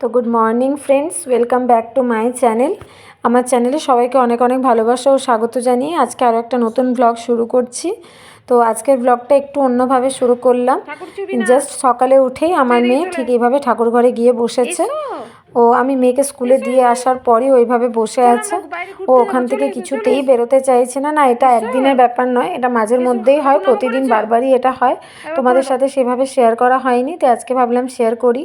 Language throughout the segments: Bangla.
তো good morning friends welcome back to my channel আমার চ্যানেলে সবাইকে অনেক অনেক ভালোবাসা ও স্বাগত জানিয়ে আজকে আরও একটা নতুন ব্লগ শুরু করছি। তো আজকের ব্লগটা একটু অন্যভাবে শুরু করলাম। জাস্ট সকালে উঠেই আমার মেয়ে ঠিক এইভাবে ঠাকুর ঘরে গিয়ে বসেছে। ও আমি মেয়েকে স্কুলে দিয়ে আসার পরই ওইভাবে বসে আছে। ও ওখান থেকে কিছুতেই বেরোতে চাইছে না না এটা একদিনের ব্যাপার নয় এটা মাঝের মধ্যেই হয় প্রতিদিন বারবারই এটা হয়। তোমাদের সাথে সেভাবে শেয়ার করা হয়নি তো আজকে ভাবলাম শেয়ার করি।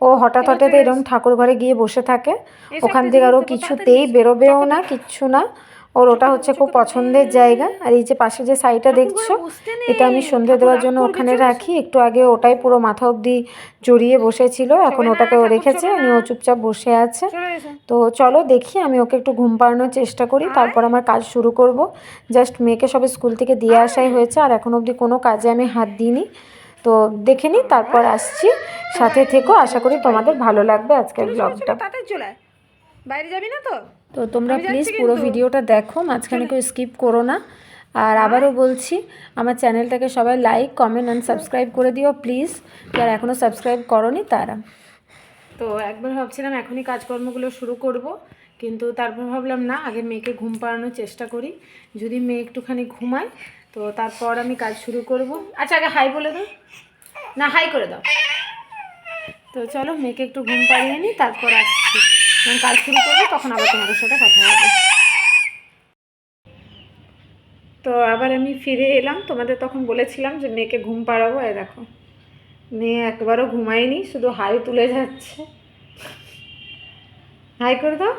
ও হঠাৎ হঠাৎ এরকম ঠাকুর ঘরে গিয়ে বসে থাকে। ওখান থেকে আরও কিছুতেই বেরোবেও না কিচ্ছু না। ওর ওটা হচ্ছে খুব পছন্দের জায়গা। আর এই যে পাশে যে শাড়িটা দেখছ এটা আমি সন্ধে দেওয়ার জন্য ওখানে রাখি। একটু আগে ওটাই পুরো মাথা অবধি জড়িয়ে বসেছিল। এখন ওটাকে ও রেখেছে আমি ও চুপচাপ বসে আছে। তো চলো দেখি আমি ওকে একটু ঘুম পাড়ানোর চেষ্টা করি। তারপর আমার কাজ শুরু করব। জাস্ট মেয়েকে সবে স্কুল থেকে দিয়ে আসাই হয়েছে আর এখন অবধি কোনো কাজে আমি হাত দিইনি। তো দেখে নিই তারপর আসছি। সাথে থেকেও আশা করি তোমাদের ভালো লাগবে আজকের ব্লগটা বাইরে যাবি না তো? তো তোমরা প্লিজ পুরো ভিডিওটা দেখো মাঝখানে কেউ স্কিপ করো না। আর আবারও বলছি আমার চ্যানেলটাকে সবাই লাইক কমেন্ট অ্যান্ড সাবস্ক্রাইব করে দিও প্লিজ যারা এখনও সাবস্ক্রাইব করনি তারা। তো একবার ভাবছিলাম এখনই কাজকর্মগুলো শুরু করব কিন্তু তারপর ভাবলাম না আগে মেয়েকে ঘুম পাড়ানোর চেষ্টা করি। যদি মেয়ে একটুখানি ঘুমায় তো তারপর আমি কাজ শুরু করব। আচ্ছা আগে হাই বলে দাও। না হাই করে দাও। তো চলো মেয়েকে একটু ঘুম পাড়িয়ে নিই তারপর আসছি। যখন কাজ শুরু করব, তখন আবার তোমাদের সাথে কথা হবে। তো আবার আমি ফিরে এলাম। তোমাদের তখন বলেছিলাম যে মেয়েকে ঘুম পাড়াবো এ দেখো। মেয়ে একবারও ঘুমায়নি, শুধু হাই তুলে যাচ্ছে। হাই করে দাও।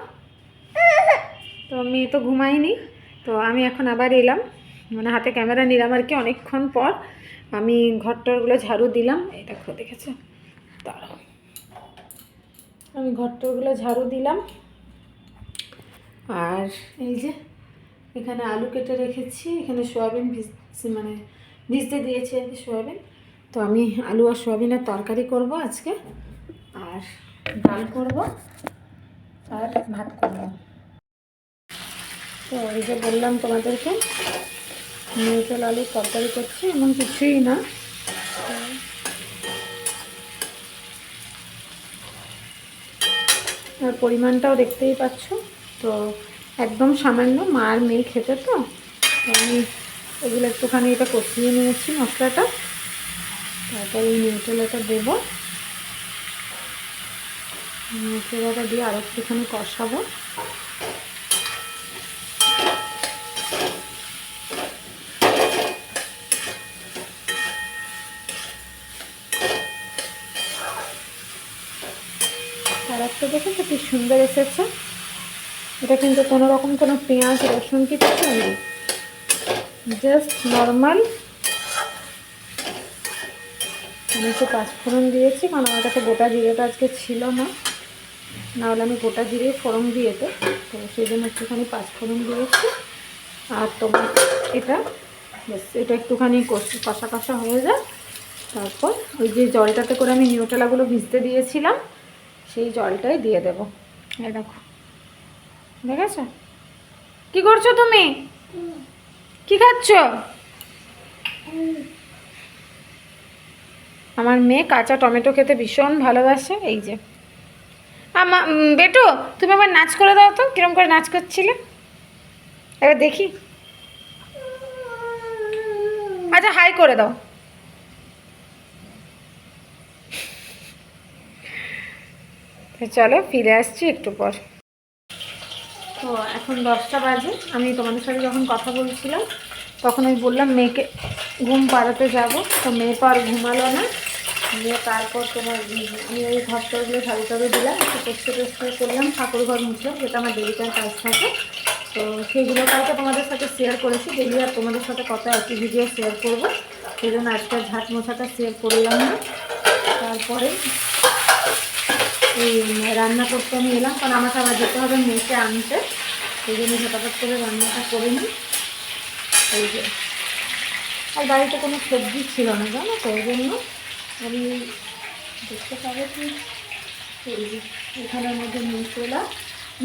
তো মেয়ে তো ঘুমায়নি। তো আমি এখন আবার এলাম। মানে হাতে ক্যামেরা নিলাম আর কি অনেকক্ষণ পর। আমি ঘরটরগুলো ঝাড়ু দিলাম। এই দেখো, দেখেছ? আমি ঘরটরগুলো ঝাড়ু দিলাম। আর এই যে, এখানে আলু কেটে রেখেছি। এখানে সোয়াবিন ভিজ মানে ভিজতে দিয়েছি আর কি সোয়াবিন। তো আমি আলু আর সোয়াবিনের তরকারি করব আজকে। আর ডাল করব আর ভাত করব। তো এই যে বললাম তোমাদেরকে মেয়েটেল আলুর তরকারি করছি, এমন কিছুই না। আর পরিমাণটাও দেখতেই পাচ্ছ। তো একদম সামান্য মা আর মেয়ে খেতে তো আমি এগুলো একটুখানি এটা কষিয়ে নিয়েছি মশলাটা। তারপর এই নিউটেলাটা দেবো। নিউটেলাটা দিয়ে আর একটুখানি কষাবো। কালারটা তো কি সুন্দর এসেছে। এটা কিন্তু কোনো রকম কোনো পেঁয়াজ, রসুন কিছু নেই। Just normal. আমি একটু পাঁচফোড়ন দিয়েছি, কারণ আমার কাছে গোটা জিরেটা আজকে ছিল না। নাহলে আমি গোটা জিরে ফোড়ন দিয়েতে। তো তো সেই জন্য একটুখানি পাঁচফোড়ন দিয়েছি। আর তোমার এটা এটা একটুখানি কষা কষা হয়ে যায় তারপর ওই যে জলটাতে করে আমি নিউটেলাগুলো ভিজতে দিয়েছিলাম। সেই জলটাই দিয়ে দেবো। এই দেখো। দেখেছ? কি করছ তুমি? কি খাচ্ছ? আমার মেয়ে কাঁচা টমেটো খেতে ভীষণ ভালোবাসে এই যে। আমা বেটু তুমি আবার নাচ করে দাও তো কিরম করে নাচ করছিলে? এবার দেখি। আচ্ছা হাই করে দাও। চলো ফিরে আসছি একটু পর। তো এখন দশটা বাজে। আমি তোমাদের সাথে যখন কথা বলছিলাম, তখন আমি বললাম, মেয়েকে ঘুম পাড়াতে যাব। তো মেয়ে তো আর ঘুমালো না। দিয়ে তারপর তোমার আমি ওই ঘর টরগুলো ঝাড়ু টাড়ু দিলাম, একটু পরিষ্কার টরিষ্কার করলাম, ঠাকুর ঘর মুছলাম যেটা আমার ডেলিটার কাজ থাকে। তো সেইগুলো কালকে তোমাদের সাথে শেয়ার করেছি। ডেলি আর তোমাদের সাথে কত একই ভিডিও শেয়ার করব। সেই জন্য আজকে ঝাঁট মোছাটা শেয়ার করলাম না। তারপরে রান্না করতে আমি এলাম, কারণ আমাকে আবার যেতে হবে মেয়েকে আনতে। সেই জন্য ঝটাপট করে রান্নাটা করে নিই। এই যে, আর বাড়িতে কোনো সবজি ছিল না, জানো তো জন্য আমি দেখতে পাবে কি? এই যে, এখানের মধ্যে মশলা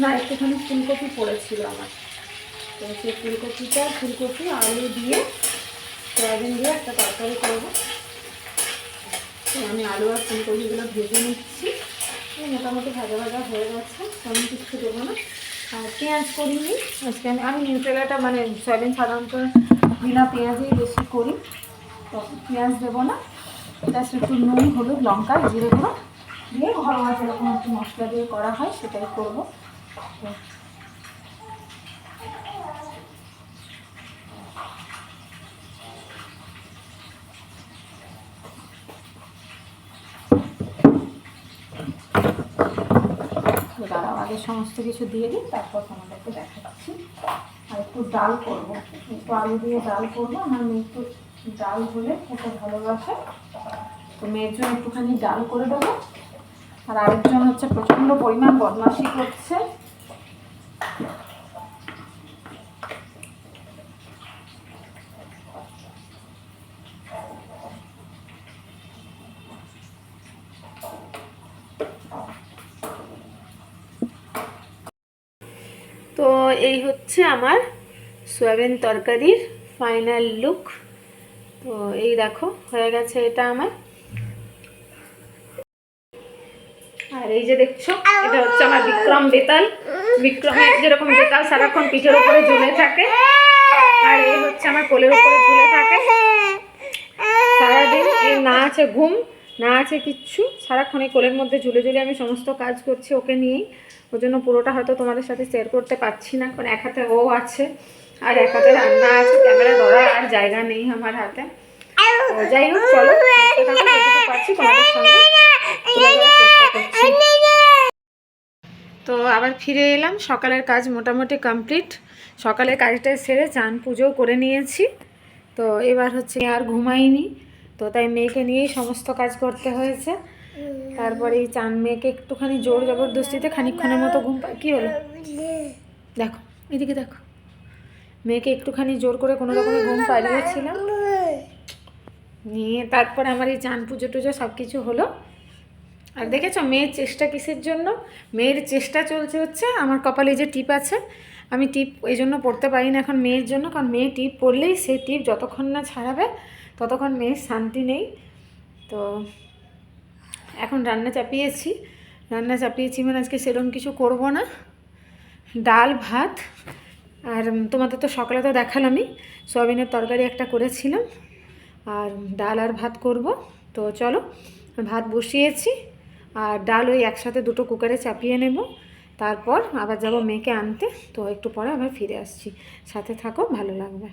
না, একটুখানি ফুলকপি পড়েছিল আমার। তো সেই ফুলকপিটা, ফুলকপি, আলু দিয়ে, সয়াবিন দিয়ে একটা তরকারি করব। তো আমি আলু আর ফুলকপিগুলো ভেজে নিচ্ছি। মোটামুটি ভাজা ভাজা হয়ে গেছে, আমি কিছু দেবো না। আর পেঁয়াজ করিনি, আজকে আমি আমি নিউট্রেলাটা মানে সয়াবিন সাধারণত বিনা পেঁয়াজেই বেশি করি। তো পেঁয়াজ দেবো না জাস্ট একটু নুন, হলুদ, লঙ্কা, জিরে গুঁড়ো দিয়ে ঘরোয়া যেরকম একটু মশলা দিয়ে করা হয়, সেটাই করব তো তো দাঁড়াও আগে সমস্ত কিছু দিয়ে দিই, তারপর তোমাদেরকে দেখাচ্ছি। আর একটু ডাল করব। একটু আলু দিয়ে ডাল করব আমার মেয়ে একটু ডাল হলে খেতে ভালোবাসে। তো মেয়ের জন্য একটুখানি ডাল করে দেবো। আর আরেকজন হচ্ছে প্রচণ্ড পরিমাণ বদমাশি করছে তো এই হচ্ছে আমার সয়াবিন তরকারির ফাইনাল লুক তো এই দেখো, হয়ে গেছে এটা আমার। আর এই যে দেখছ, এটা হচ্ছে আমার বিক্রম বেতাল। বিক্রমের যেরকম বেতাল, সারাক্ষণ পিঠের উপরে ঝুলে থাকে। আর এই হচ্ছে আমার কোলের উপরে ঝুলে থাকে। সারাদিন এর না আছে ঘুম। না আছে কিচ্ছু। সারাক্ষণ এই কোলের মধ্যে ঝুলে ঝুলে আমি সমস্ত কাজ করছি ওকে নিয়েই। ওই জন্য পুরোটা হয়তো তোমাদের সাথে শেয়ার করতে পারছি না, কারণ এক হাতে ও আছে আর এক হাতে রান্না আছে, ক্যামেরা ধরার আর জায়গা নেই আমার হাতে। যাই হোক, চলো পারছি তো আবার ফিরে এলাম, সকালের কাজ মোটামুটি কমপ্লিট সকালের কাজটা সেরে চান পুজোও করে নিয়েছি। তো এবার হচ্ছে আর ঘুমাইনি। তো তাই মেয়েকে নিয়েই সমস্ত কাজ করতে হয়েছে। তারপরে এই চান মেয়েকে একটুখানি জোর জবরদস্তিতে খানিকক্ষণের মতো ঘুম পা কী হলো? দেখো, এদিকে দেখো। মেয়েকে একটুখানি জোর করে কোনো রকমে ঘুম পাড়িয়েছিলাম। নিয়ে তারপরে আমার এই চান পুজো টুজো সব কিছু হলো। আর দেখেছ, মেয়ের চেষ্টা কিসের জন্য? মেয়ের চেষ্টা চলছে হচ্ছে, আমার কপালে যে টিপ আছে, আমি টিপ এই জন্য পড়তে পারি না এখন মেয়ের জন্য, কারণ মেয়ে টিপ পড়লেই সেই টিপ যতক্ষণ না ছাড়াবে ততক্ষণ মেয়ের শান্তি নেই। তো এখন রান্না চাপিয়েছি। রান্না চাপিয়েছি মানে আজকে সেরকম কিছু করব না। ডাল, ভাত আর তোমাদের তো সকালে তো দেখালামই, সয়াবিনের তরকারি একটা করেছিলাম। আর ডাল আর ভাত করব। তো চলো, ভাত বসিয়েছি আর ডাল ওই একসাথে দুটো কুকারে চাপিয়ে নেব। তারপর আবার যাব মেয়েকে আনতে। তো একটু পরে আবার ফিরে আসছি। সাথে থাকো, ভালো লাগবে।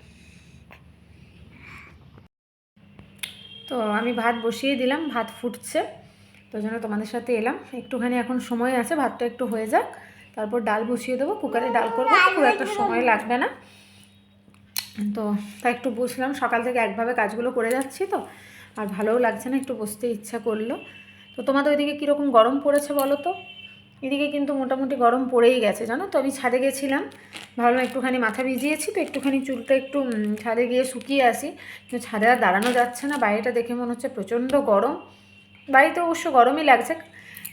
তো আমি ভাত বসিয়ে দিলাম ভাত ফুটছে। তো জন্য তোমাদের সাথে এলাম। একটুখানি এখন সময় আছে ভাতটা একটু হয়ে যাক। তারপর ডাল বসিয়ে দেবো কুকারে ডাল করব খুব একটা সময় লাগবে না। তো তা একটু বসলাম সকাল থেকে একভাবে কাজগুলো করে যাচ্ছি তো। আর ভালোও লাগছে না একটু বসতে ইচ্ছা করল। তো তোমাদের ওইদিকে কীরকম গরম পড়েছে বলো তো? এদিকে কিন্তু মোটামুটি গরম পড়েই গেছে, জানো তো? আমি ছাদে গেছিলাম, ভাবলাম একটুখানি মাথা ভিজিয়েছি তো একটুখানি চুলটা একটু ছাদে গিয়ে শুকিয়ে আসি। কিন্তু ছাদে আর দাঁড়ানো যাচ্ছে না, বাইরেটা দেখে মনে হচ্ছে প্রচণ্ড গরম। বাড়িতে অবশ্য গরমই লাগছে,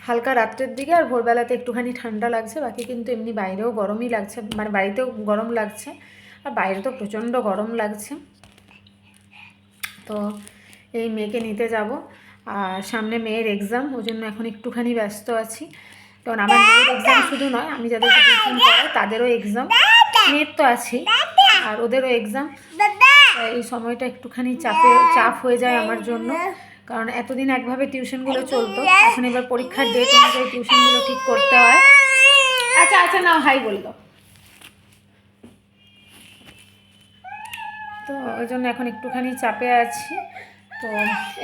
হালকা রাত্রের দিকে আর ভোরবেলাতে একটুখানি ঠান্ডা লাগছে, বাকি কিন্তু এমনি বাইরেও গরমই লাগছে মানে বাড়িতেও গরম লাগছে। আর বাইরে তো প্রচণ্ড গরম লাগছে। তো এই মেয়েকে নিতে যাব, আর সামনে মেয়ের এক্সাম ওই জন্য এখন একটুখানি ব্যস্ত আছি। কারণ আমার মেয়ের এক্সাম শুধু নয় আমি যাদেরকে টিউশন পড়াই তাদেরও এক্সাম মেয়ের তো আছেই। আর ওদেরও এক্সাম এই সময়টা একটুখানি চাপে চাপ হয়ে যায় আমার জন্য। কারণ এতদিন একভাবে টিউশনগুলো চলতো এখন এবার পরীক্ষার ডেট অনুযায়ী টিউশনগুলো ঠিক করতে হয়। আচ্ছা আচ্ছা নাও হাই বলে দাও তো ওই জন্য এখন একটুখানি চাপে আছি। তো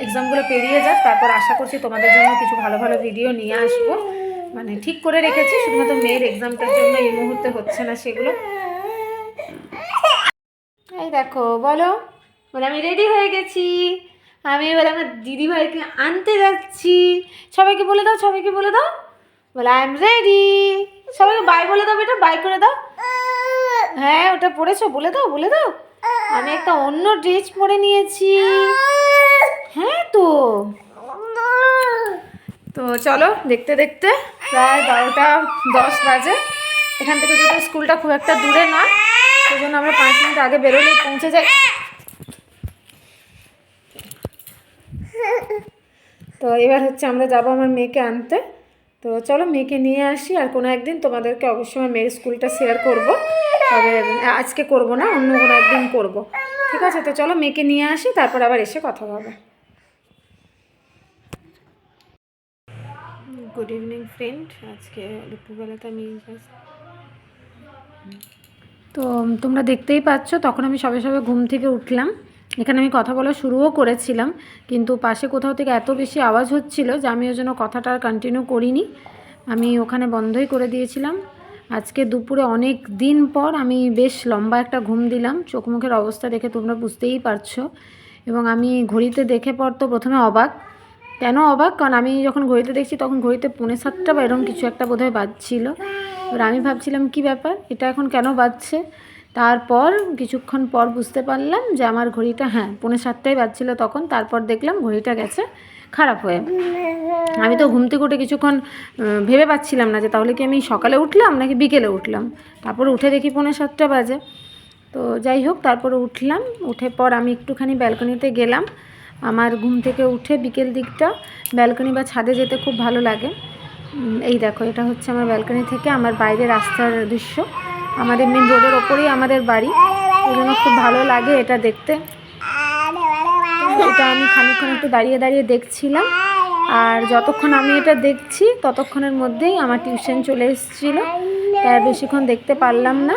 এক্সামগুলো পেরিয়ে যাক তারপর আশা করছি তোমাদের জন্য কিছু ভালো ভালো ভিডিও নিয়ে আসব। মানে ঠিক করে রেখেছি, শুধুমাত্র মেয়ের এক্সামটার জন্য এই মুহূর্তে হচ্ছে না সেগুলো। এই দেখো, বলো, বলে আমি রেডি হয়ে গেছি। আমি এবার আমার দিদিভাইকে আনতে যাচ্ছি। সবাইকে বলে দাও, সবাইকে বলে দাও। বলে আই এম রেডি সবাইকে বাই বলে দাও বেটা বাই করে দাও। হ্যাঁ ওটা পড়েছো? বলে দাও বলে দাও। আমি একটা অন্য ড্রেস পরে নিয়েছি। হ্যাঁ তো। তো চলো দেখতে দেখতে প্রায় বারোটা দশ বাজে। এখান থেকে যদি স্কুলটা খুব একটা দূরে নয় সেই জন্য আমরা পাঁচ মিনিট আগে বেরোলেই পৌঁছে যাই। তো এবার হচ্ছে আমরা যাব আমার মেয়েকে আনতে। তো চলো মেয়েকে নিয়ে আসি, আর কোনো একদিন তোমাদেরকে অবশ্যই আমার মেয়ের স্কুলটা শেয়ার করব। তবে আজকে করব না, অন্য কোনো একদিন করব। ঠিক আছে, তো চলো মেয়েকে নিয়ে আসি, তারপর আবার এসে কথা হবে। গুড ইভিনিং ফ্রেন্ড আজকে দুপুরবেলাতে আমি তো তোমরা দেখতেই পাচ্ছ, তখন আমি সবে সবে ঘুম থেকে উঠলাম। এখানে আমি কথা বলা শুরুও করেছিলাম, কিন্তু পাশে কোথাও থেকে এত বেশি আওয়াজ হচ্ছিল যে আমি ওই জন্য কথাটা আর কন্টিনিউ করিনি। আমি ওখানে বন্ধই করে দিয়েছিলাম। আজকে দুপুরে অনেক দিন পর আমি বেশ লম্বা একটা ঘুম দিলাম। চোখ মুখের অবস্থা দেখে তোমরা বুঝতেই পারছ। এবং আমি ঘড়িতে দেখে পর তো প্রথমে অবাক। কেন অবাক? কারণ আমি যখন ঘড়িতে দেখছি তখন ঘড়িতে পৌনে সাতটা বা এরকম কিছু একটা বোধহয় বাজছিল। এবার আমি ভাবছিলাম, কি ব্যাপার? এটা এখন কেন বাজছে? তারপর কিছুক্ষণ পর বুঝতে পারলাম যে আমার ঘড়িটা হ্যাঁ পৌনে সাতটাই বাজছিল তখন। তারপর দেখলাম ঘড়িটা গেছে খারাপ হয়ে। আমি তো ঘুম থেকে উঠে কিছুক্ষণ ভেবে পাচ্ছিলাম না যে তাহলে কি আমি সকালে উঠলাম নাকি বিকেলে উঠলাম? তারপর উঠে দেখি পৌনে সাতটা বাজে। তো যাই হোক, তারপরে উঠলাম। উঠে পর আমি একটুখানি ব্যালকনিতে গেলাম। আমার ঘুম থেকে উঠে বিকেল দিকটা ব্যালকনি বা ছাদে যেতে খুব ভালো লাগে। এই দেখো, এটা হচ্ছে আমার ব্যালকনি থেকে আমার বাইরে রাস্তার দৃশ্য। আমাদের মেন রোডের ওপরেই আমাদের বাড়ি। ওই জন্য খুব ভালো লাগে এটা দেখতে। এটা আমি খানিক্ষণ একটু দাঁড়িয়ে দাঁড়িয়ে দেখছিলাম। আর যতক্ষণ আমি এটা দেখছি, ততক্ষণের মধ্যেই আমার টিউশন চলে এসেছিল। তাই আর বেশিক্ষণ দেখতে পারলাম না।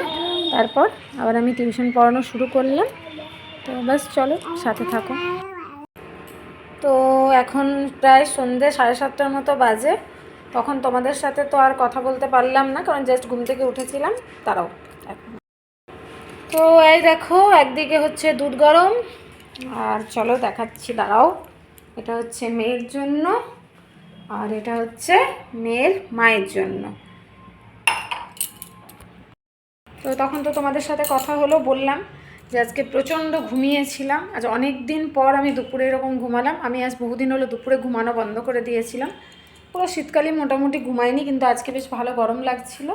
তারপর আবার আমি টিউশন পড়ানো শুরু করলাম। তো বাস চলো, সাথে থাকো। তো এখন প্রায় সন্ধে সাড়ে সাতটার মতো বাজে। তখন তোমাদের সাথে তো আর কথা বলতে পারলাম না, কারণ জাস্ট ঘুম থেকে উঠেছিলাম। তারাও এখন। তো এই দেখো, একদিকে হচ্ছে দুধ গরম। আর চলো দেখাচ্ছি, দাঁড়াও। এটা হচ্ছে মেয়ের জন্য, আর এটা হচ্ছে মেয়ের মায়ের জন্য। তো তখন তো তোমাদের সাথে কথা হলো, বললাম। যে আজকে প্রচণ্ড ঘুমিয়েছিলাম। আজ অনেক দিন পর আমি দুপুরে এরকম ঘুমালাম। আমি আজ বহুদিন হলো দুপুরে ঘুমানো বন্ধ করে দিয়েছিলাম। পুরো শীতকালে মোটামুটি ঘুমাইনি, কিন্তু আজকে বেশ ভালো গরম লাগছিল।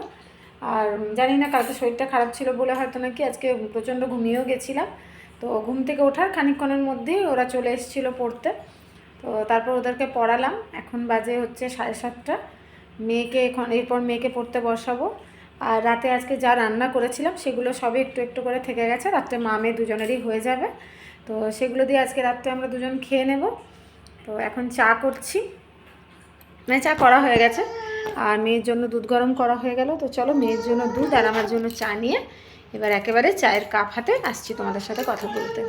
আর জানি না, কালকে শরীরটা খারাপ ছিল বলে হয়তো নাকি আজকে প্রচণ্ড ঘুমিয়েও গেছিলাম। তো ঘুম থেকে ওঠার খানিকক্ষণের মধ্যেই ওরা চলে এসেছিল পড়তে। তো তারপর ওদেরকে পড়ালাম। এখন বাজে হচ্ছে সাড়ে সাতটা। মেয়েকে এখন, এরপর মেয়েকে পড়তে বসাবো। আর রাতে আজকে যা রান্না করেছিলাম সেগুলো সবই একটু একটু করে থেকে গেছে। রাত্রে মা, মেয়ে দুজনেরই হয়ে যাবে। তো সেগুলো দিয়ে আজকে রাত্রে আমরা দুজন খেয়ে নেব। তো এখন চা করছি। মানে চা করা হয়ে গেছে। আর মেয়ের জন্য দুধ গরম করা হয়ে গেল। তো চলো মেয়ের জন্য দুধ আর আমার জন্য চা নিয়ে এবার একেবারে চায়ের কাপ হাতে আসছি তোমাদের সাথে কথা বলতে।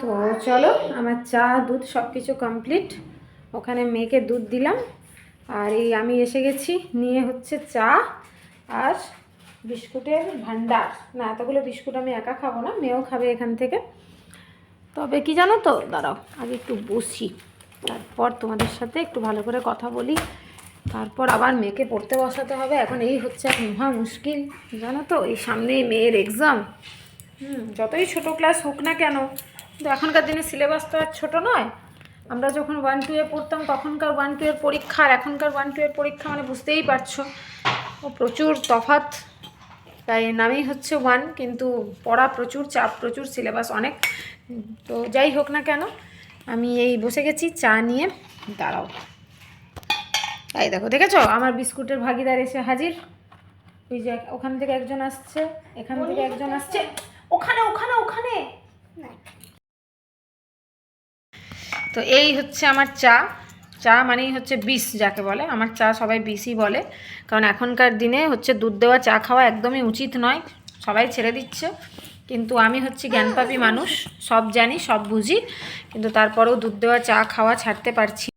তো চলো আমার চা, দুধ সব কিছু কমপ্লিট। ওখানে মেয়েকে দুধ দিলাম। আর এই আমি এসে গেছি, নিয়ে হচ্ছে চা আর বিস্কুটের ভান্ডার না, এতগুলো বিস্কুট আমি একা খাব না, মেয়েও খাবে এখান থেকে। তবে কি জানো তো, দাঁড়াও, আগে একটু বসি। তারপর তোমাদের সাথে একটু ভালো করে কথা বলি। তারপর আবার মেয়েকে পড়তে বসাতে হবে। এখন এই হচ্ছে এক মহা মুশকিল, জানো তো, এই সামনেই মেয়ের এক্সাম হুম, যতই ছোট ক্লাস হোক না কেন, কিন্তু এখনকার দিনে সিলেবাস তো আর ছোটো নয়। আমরা যখন ওয়ান টু এ পড়তাম, তখনকার ওয়ান টু এর পরীক্ষা আর এখনকার ওয়ান টু এর পরীক্ষা মানে বুঝতেই পারছ। প্রচুর তফাৎ। তাই নামেই হচ্ছে ওয়ান কিন্তু পড়া প্রচুর, চাপ প্রচুর সিলেবাস অনেক। তো যাই হোক না কেন, আমি এই বসে গেছি, চা নিয়ে দাঁড়াও। তাই দেখো, দেখেছ? আমার বিস্কুটের ভাগিদার এসে হাজির। ওই যে ওখান থেকে একজন আসছে, এখান থেকে একজন আসছে। ওখানে ওখানে ওখানে! তো এই হচ্ছে আমার চা। চা মানেই হচ্ছে বিষ যাকে বলে। আমার চা সবাই বিষই বলে। কারণ এখনকার দিনে হচ্ছে দুধ দেওয়া, চা খাওয়া একদমই উচিত নয়। সবাই ছেড়ে দিচ্ছে। কিন্তু আমি হচ্ছি জ্ঞানপাপী মানুষ, সব জানি, সব বুঝি। কিন্তু তারপরেও দুধ দেওয়া, চা খাওয়া ছাড়তে পারছি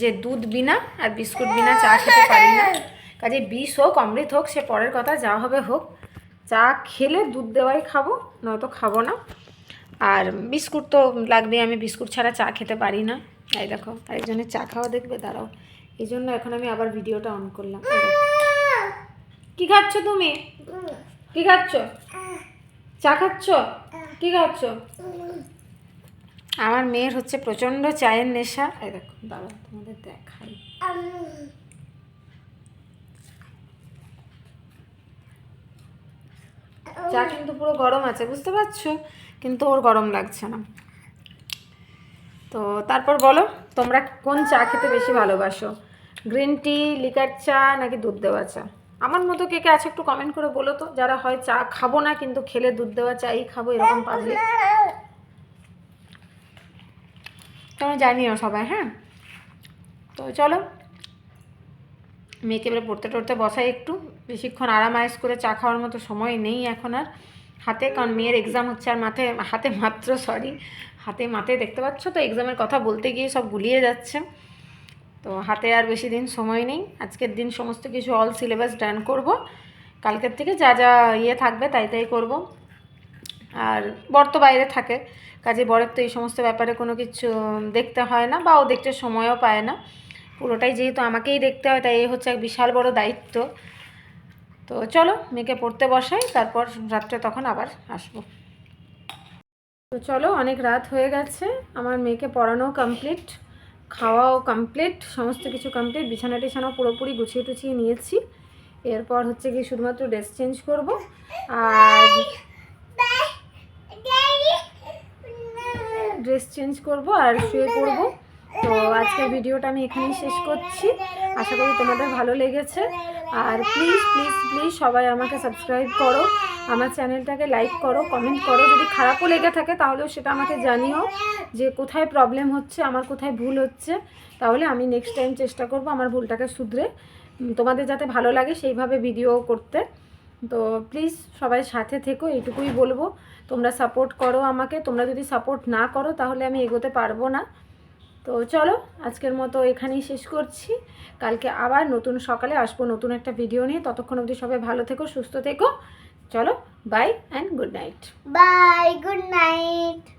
যে দুধ বিনা আর বিস্কুট বিনা চা খেতে পারি না। কাজে বিষ হোক, অমৃত হোক, সে পরের কথা, যা হবে হোক। চা খেলে দুধ দেওয়াই খাব, নয়তো খাব না। আর বিস্কুট তো লাগবে আমি বিস্কুট ছাড়া চা খেতে পারি না। এই দেখো, আরেকজনের চা খাওয়া দেখবে, দাঁড়াও। এই জন্য এখন আমি আবার ভিডিওটা অন করলাম। কি খাচ্ছ তুমি? কি খাচ্ছ? চা খাচ্ছ? কি খাচ্ছ? আমার মেয়ের হচ্ছে প্রচণ্ড চায়ের নেশা। এই দেখো, দাঁড়াও, তোমাদের দেখাই। চা কিন্তু পুরো গরম আছে বুঝতে পারছ? কিন্তু ওর গরম লাগছে না। তো তারপর বলো তোমরা কোন চা খেতে বেশি ভালোবাসো? গ্রিন টি লিকার চা নাকি দুধ দেওয়া চা? আমার মতো কে কে আছে একটু কমেন্ট করে বলো তো যারা হয় চা খাব না কিন্তু খেলে দুধ দেওয়া চাই খাব এরকম পাবলিক তোমরা জানিও সবাই হ্যাঁ? তো চলো মেয়েকে এবারে পড়তে টড়তে বসাই একটু। বেশিক্ষণ আরাম আয়েস করে চা খাওয়ার মতো সময় নেই এখন আর হাতে, কারণ মেয়ের এক্সাম হচ্ছে আর মাথায় হাতে মাত্র সরি হাতে মাথায় দেখতে পাচ্ছ তো এক্সামের কথা বলতে গিয়ে সব গুলিয়ে যাচ্ছে। তো হাতে আর বেশি দিন সময় নেই। আজকের দিন সমস্ত কিছু অল সিলেবাস ডান করব। কালকের থেকে যা যা ইয়ে থাকবে তাই তাই করব। আর বর তো বাইরে থাকে, কাজে বরের তো এই সমস্ত ব্যাপারে কোনো কিছু দেখতে হয় না বা ও দেখতে সময়ও পায় না। পুরোটাই যেহেতু আমাকেই দেখতে হয়, তাই এই হচ্ছে এক বিশাল বড় দায়িত্ব। তো চলো, মেয়েকে পড়তে বসাই, তারপর রাত্রে তখন আবার আসব। তো চলো, অনেক রাত হয়ে গেছে, আমার মেয়েকে পড়ানো কমপ্লিট খাওয়াও কমপ্লিট সমস্ত কিছু কমপ্লিট বিছানা টিছানাও পুরোপুরি গুছিয়ে টুছিয়ে নিয়েছি। এরপর হচ্ছে কি শুধুমাত্র ড্রেস চেঞ্জ করব। আর ড্রেস চেঞ্জ করব আর শুয়ে পড়ব। তো আজকের ভিডিওটা আমি এখানেই শেষ করছি। আশা করি তোমাদের ভালো লেগেছে। আর প্লিজ প্লিজ প্লিজ সবাই আমাকে সাবস্ক্রাইব করো। আমার চ্যানেলটাকে লাইক করো কমেন্ট করো। যদি খারাপও লেগে থাকে তাহলেও সেটা আমাকে জানিও যে কোথায় প্রবলেম হচ্ছে, আমার কোথায় ভুল হচ্ছে। তাহলে আমি নেক্সট টাইম চেষ্টা করব আমার ভুলটাকে শুধরে। তোমাদের যাতে ভালো লাগে সেইভাবে ভিডিও করতে। তো প্লিজ সবাই সাথে থেকো, এইটুকুই বলব। তোমরা সাপোর্ট করো আমাকে। তোমরা যদি সাপোর্ট না করো তাহলে আমি এগোতে পারব না। তো চলো, আজকের মতো এখানেই শেষ করছি। কালকে আবার নতুন সকালে আসব, নতুন একটা ভিডিও নিয়ে। ততক্ষণ অবধি সবাই ভালো থেকো, সুস্থ থেকো। চলো bye and good night bye good night.